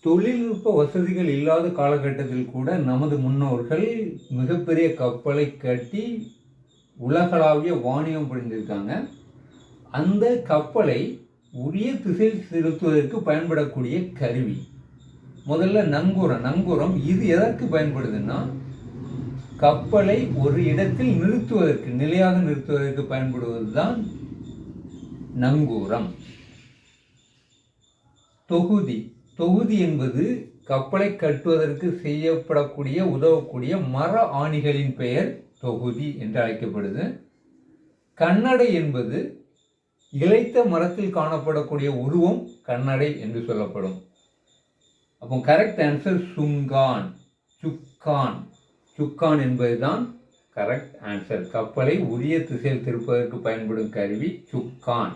தொழில்நுட்ப வசதிகள் இல்லாத காலகட்டத்தில் கூட நமது முன்னோர்கள் மிகப்பெரிய கப்பலை கட்டி உலகளாவிய வாணியம் புரிந்திருக்காங்க. அந்த கப்பலை உரிய திசையில் செலுத்துவதற்கு பயன்படக்கூடிய கருவி. முதல்ல நங்கூரம். நங்கூரம் இது எதற்கு பயன்படுதுன்னா கப்பலை ஒரு இடத்தில் நிறுத்துவதற்கு நிலையாக நிறுத்துவதற்கு பயன்படுவது தான் நங்கூரம். தொகுதி. தொகுதி என்பது கப்பலை கட்டுவதற்கு செய்யப்படக்கூடிய உதவக்கூடிய மர ஆணிகளின் பெயர் தொகுதி என்று அழைக்கப்படுது. கண்ணடை என்பது இளைத்த மரத்தில் காணப்படக்கூடிய உருவம் கண்ணடை என்று சொல்லப்படும். அப்போ கரெக்ட் ஆன்சர் சுங்கான் சுக்கான். சுக்கான் என்பதுதான் கரெக்ட் ஆன்சர் கப்பலை உரிய திசையில் திருப்பதற்கு பயன்படும் கருவி சுக்கான்.